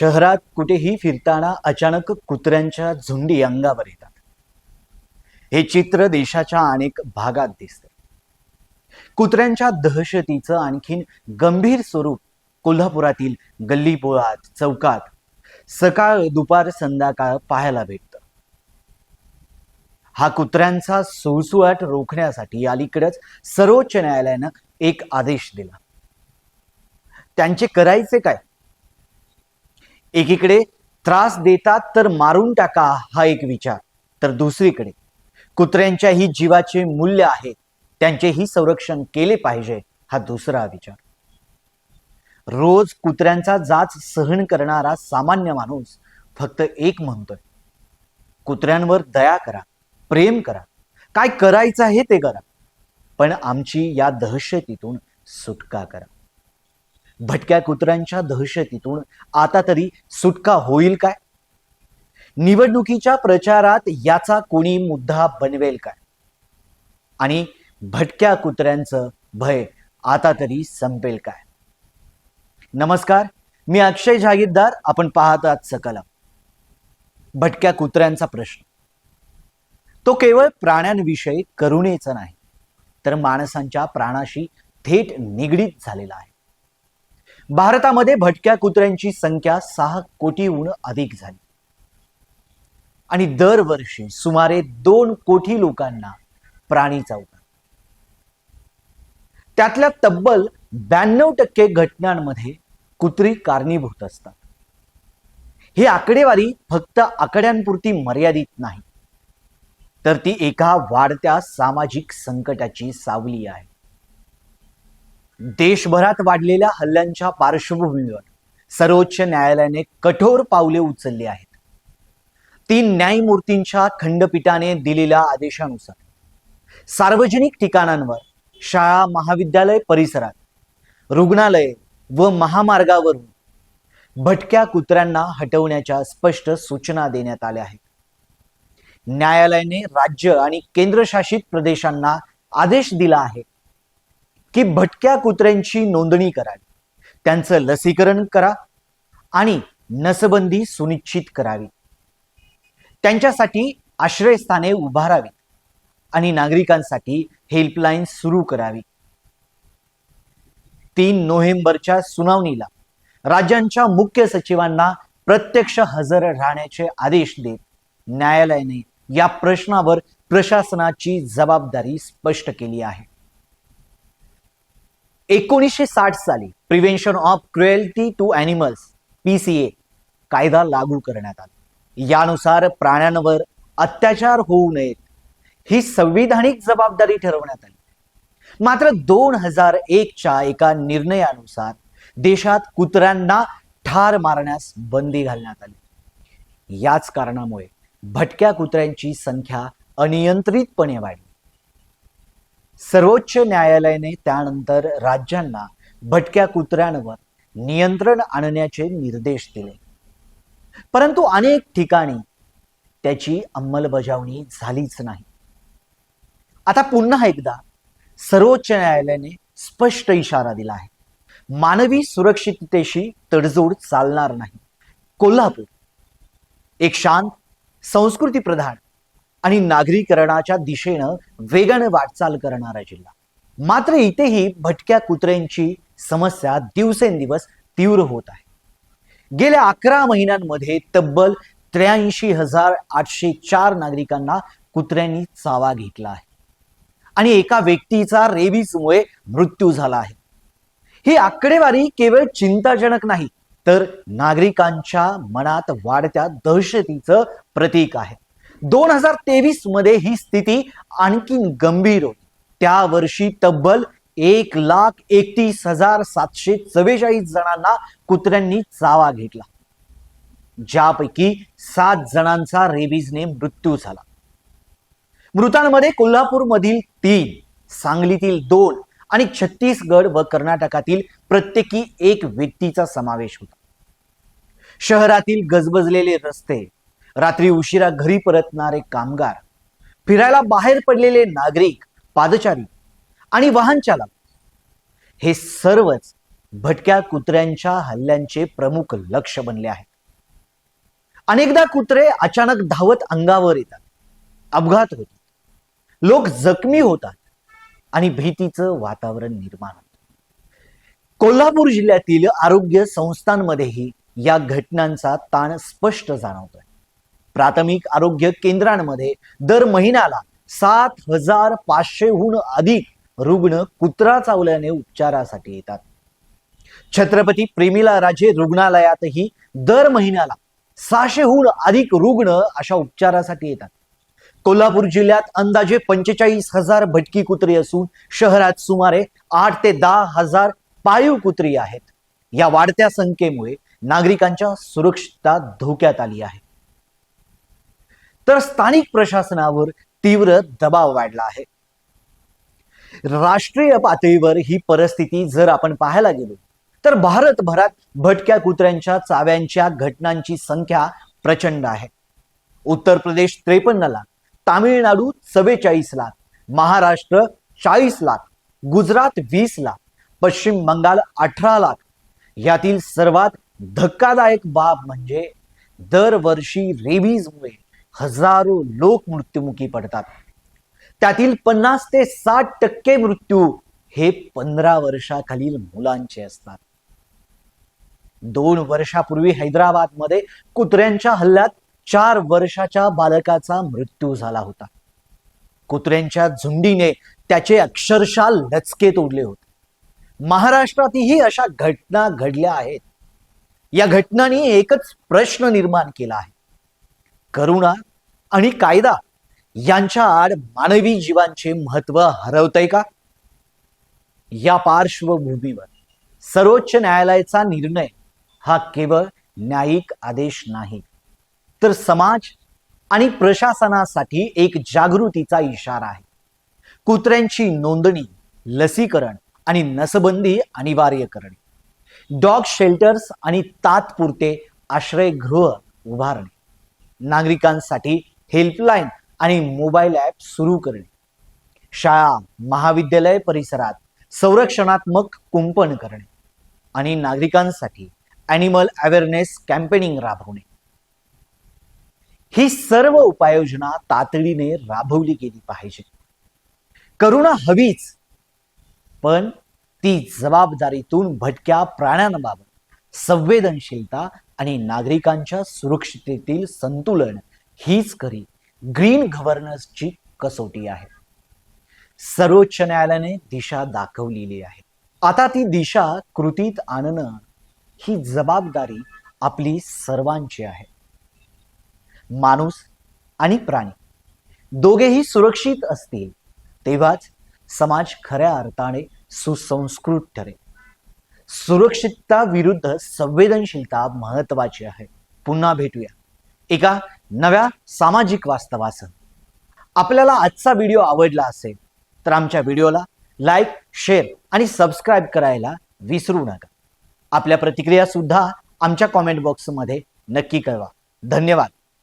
शहरात कुठेही फिरताना अचानक कुत्र्यांच्या झुंडी अंगावर येतात. हे चित्र देशाच्या अनेक भागात दिसते. कुत्र्यांच्या दहशतीचं आणखीन गंभीर स्वरूप कोल्हापुरातील गल्लीबोळात चौकात सकाळ दुपार संध्याकाळ पाहायला भेटतं. हा कुत्र्यांचा सुळसुळाट रोखण्यासाठी अलीकडेच सर्वोच्च न्यायालयानं एक आदेश दिला. त्यांचे करायचे काय? एकीकडे त्रास देतात तर मारून टाका हा एक विचार. तर दुसरीकडे कुत्र्यांच्याही जीवाचे मूल्य आहे त्यांचेही संरक्षण केले पाहिजे हा दुसरा विचार. रोज कुत्र्यांचा जाच सहन करणारा सामान्य माणूस फक्त एक म्हणतोय. कुत्र्यांवर दया करा प्रेम करा. काय करायचं आहे ते करा. पण आमची या दहशतीतून सुटका करा. भटक्या कुत्र्यांच्या दहशतीतून आता तरी सुटका होईल काय? निवडणुकीच्या प्रचारात याचा कोणी मुद्दा बनवेल काय? आणि भटक्या कुत्र्यांचं भय आता तरी संपेल काय? नमस्कार मी अक्षय जागीरदार आपण पाहत सकलम. भटक्या कुत्र्यांचा प्रश्न. तो केवळ प्राण्यांविषयी करुणेचा नाही तर माणसांच्या प्राणाशी थेट निगडीत झालेला आहे. भारतामध्ये भटक्या कुत्र्यांची संख्या सहा कोटीहून अधिक झाली. आणि दरवर्षी सुमारे दोन कोटी लोकांना प्राणी चावतात. त्यातल्या तब्बल ब्याण्णव टक्के घटनांमध्ये कुत्री कारणीभूत असतात. ही आकडेवारी फक्त आकड्यांपुरती मर्यादित नाही तर ती एका वाढत्या सामाजिक संकटाची सावली आहे. देशभरात वाढलेल्या हल्ल्यांच्या पार्श्वभूमीवर सर्वोच्च न्यायालयाने कठोर पावले उचलली आहेत. तीन न्यायमूर्तींच्या खंडपीठाने दिलेल्या आदेशानुसार सार्वजनिक ठिकाणांवर शाळा महाविद्यालय परिसरात रुग्णालय व महामार्गावरून भटक्या कुत्र्यांना हटवण्याच्या स्पष्ट सूचना देण्यात आल्या आहेत. न्यायालयाने राज्य आणि केंद्रशासित प्रदेशांना आदेश दिला आहे की भटक्या कुत्र्यांची नोंदणी करावी त्यांचं लसीकरण करा आणि नसबंदी सुनिश्चित करावी. त्यांच्यासाठी आश्रयस्थाने उभारावी आणि नागरिकांसाठी हेल्पलाईन सुरू करावी. तीन नोव्हेंबरच्या सुनावणीला राज्यांच्या मुख्य सचिवांना प्रत्यक्ष हजर राहण्याचे आदेश देत न्यायालयाने या प्रश्नावर प्रशासनाची जबाबदारी स्पष्ट केली आहे. एकोणीसशे साठ साली prevention of cruelty to animals PCA कायदा लागू करण्यात आला. यानुसार प्राण्यांवर अत्याचार होऊ नयेत ही संविधानिक जबाबदारी ठरवण्यात आली. मात्र दोन हजार एकच्या एका निर्णयानुसार देशात कुत्र्यांना ठार मारण्यास बंदी घालण्यात आली. याच कारणामुळे भटक्या कुत्र्यांची संख्या अनियंत्रितपणे वाढली. सर्वोच्च न्यायालयाने त्यानंतर राज्यांना भटक्या कुत्र्यांवर नियंत्रण आणण्याचे निर्देश दिले. परंतु अनेक ठिकाणी त्याची अंमलबजावणी झालीच नाही. आता पुन्हा एकदा सर्वोच्च न्यायालयाने स्पष्ट इशारा दिला आहे. मानवी सुरक्षिततेशी तडजोड चालणार नाही. कोल्हापूर एक शांत संस्कृती प्रधान आणि नागरीकरणाच्या दिशेनं वेगानं वाटचाल करणारा जिल्हा. मात्र इथेही भटक्या कुत्र्यांची समस्या दिवसेंदिवस तीव्र होत आहे. गेल्या अकरा महिन्यांमध्ये तब्बल त्र्याऐंशी हजार आठशे चार नागरिकांना कुत्र्यांनी चावा घेतला आहे. आणि एका व्यक्तीचा रेबीजमुळे मृत्यू झाला आहे. ही आकडेवारी केवळ चिंताजनक नाही तर नागरिकांच्या मनात वाढत्या दहशतीचं प्रतीक आहे. दोन हजार तेवीसमध्ये ही स्थिती आणखी गंभीर होती. त्या वर्षी तब्बल एक लाख एकतीस हजार सातशे चव्वेचाळीस जणांना कुत्र्यांनी चावा घेतला. ज्यापैकी सात जणांचा रेबीजने मृत्यू झाला. मृतांमध्ये कोल्हापूरमधील तीन सांगलीतील दोन आणि छत्तीसगड व कर्नाटकातील प्रत्येकी एक व्यक्तीचा समावेश होता. शहरातील गजबजलेले रस्ते रात्री उशिरा घरी परतणारे कामगार फिरायला बाहेर पडलेले नागरिक पादचारी आणि वाहन चालक हे सर्वच भटक्या कुत्र्यांच्या हल्ल्यांचे प्रमुख लक्ष बनले आहेत. अनेकदा कुत्रे अचानक धावत अंगावर येतात अपघात होतात लोक जखमी होतात आणि भीतीचं वातावरण निर्माण होतं. कोल्हापूर जिल्ह्यातील आरोग्य संस्थांमध्येही या घटनांचा ताण स्पष्ट जाणवतोय. प्राथमिक आरोग्य केंद्रांमध्ये दर महिन्याला सात हजार पाचशेहून अधिक रुग्ण कुत्रा चावल्याने उपचारासाठी येतात. छत्रपती प्रेमिला राजे रुग्णालयातही दर महिन्याला सहाशेहून अधिक रुग्ण अशा उपचारासाठी येतात. कोल्हापूर जिल्ह्यात अंदाजे पंचेचाळीस हजार भटकी कुत्री असून शहरात सुमारे आठ ते दहा हजार पाळीव कुत्री आहेत. या वाढत्या संख्येमुळे नागरिकांच्या सुरक्षितता धोक्यात आली आहे. तर स्थानिक प्रशासनावर तीव्र दबाव वाढला आहे. राष्ट्रीय पातळीवर ही परिस्थिती जर आपण पाहायला गेलो तर भारतभरात भटक्या कुत्र्यांच्या चाव्यांच्या घटनांची संख्या प्रचंड आहे. उत्तर प्रदेश त्रेपन्न लाख तामिळनाडू चव्वेचाळीस लाख महाराष्ट्र चाळीस लाख गुजरात वीस लाख पश्चिम बंगाल अठरा लाख. यातील सर्वात धक्कादायक बाब म्हणजे दरवर्षी रेबीजमुळे हजारो लोक मृत्युमुखी पडतात. त्यातील पन्नास ते साठ टक्के मृत्यू हे पंधरा वर्षाखालील मुलांचे असतात. दोन वर्षापूर्वी हैदराबादमध्ये कुत्र्यांच्या हल्ल्यात चार वर्षाच्या बालकाचा मृत्यू झाला होता. कुत्र्यांच्या झुंडीने त्याचे अक्षरशः लचके तोडले होते. महाराष्ट्रातही अशा घटना घडल्या आहेत. या घटनांनी एकच प्रश्न निर्माण केला आहे. करुणा आणि कायदा यांच्या आड मानवी जीवांचे महत्त्व हरवतय का? या पार्श्वभूमीवर सर्वोच्च न्यायालयाचा निर्णय हा केवळ न्यायिक आदेश नाही तर समाज आणि प्रशासनासाठी एक जागृतीचा इशारा आहे. कुत्र्यांची नोंदणी लसीकरण आणि नसबंदी अनिवार्य करणे डॉग शेल्टर्स आणि तात्पुरते आश्रयगृह उभारणे नागरिकांसाठी हेल्पलाईन आणि मोबाईल ॲप सुरू करणे. शाळा महाविद्यालय परिसरात संरक्षणात्मक कुंपण करणे आणि नागरिकांसाठी ॲनिमल अवेअरनेस कॅम्पेनिंग राबवणे. ही सर्व उपाययोजना तातडीने राबवली गेली पाहिजे. करुणा हवीच पण ती जबाबदारीतून भटक्या प्राण्यांबाबत संवेदनशीलता आणि नागरिकांच्या सुरक्षितेतील संतुलन हीच खरी ग्रीन गव्हर्नन्सची कसोटी आहे. सर्वोच्च न्यायालयाने दिशा दाखवलेली आहे. आता ती दिशा कृतीत आणणं ही जबाबदारी आपली सर्वांची आहे. माणूस आणि प्राणी दोघेही सुरक्षित असतील तेव्हाच समाज खऱ्या अर्थाने सुसंस्कृत ठरेल. सुरक्षितता विरुद्ध संवेदनशीलता महत्वाची आहे. पुन्हा भेटूया. एका नव्या सामाजिक वास्तवासह आपल्याला आजचा व्हिडिओ आवडला असेल तर आमच्या व्हिडिओला लाईक शेअर आणि सबस्क्राईब करायला विसरू नका. आपल्या प्रतिक्रिया सुद्धा आमच्या कॉमेंट बॉक्समध्ये नक्की कळवा. धन्यवाद.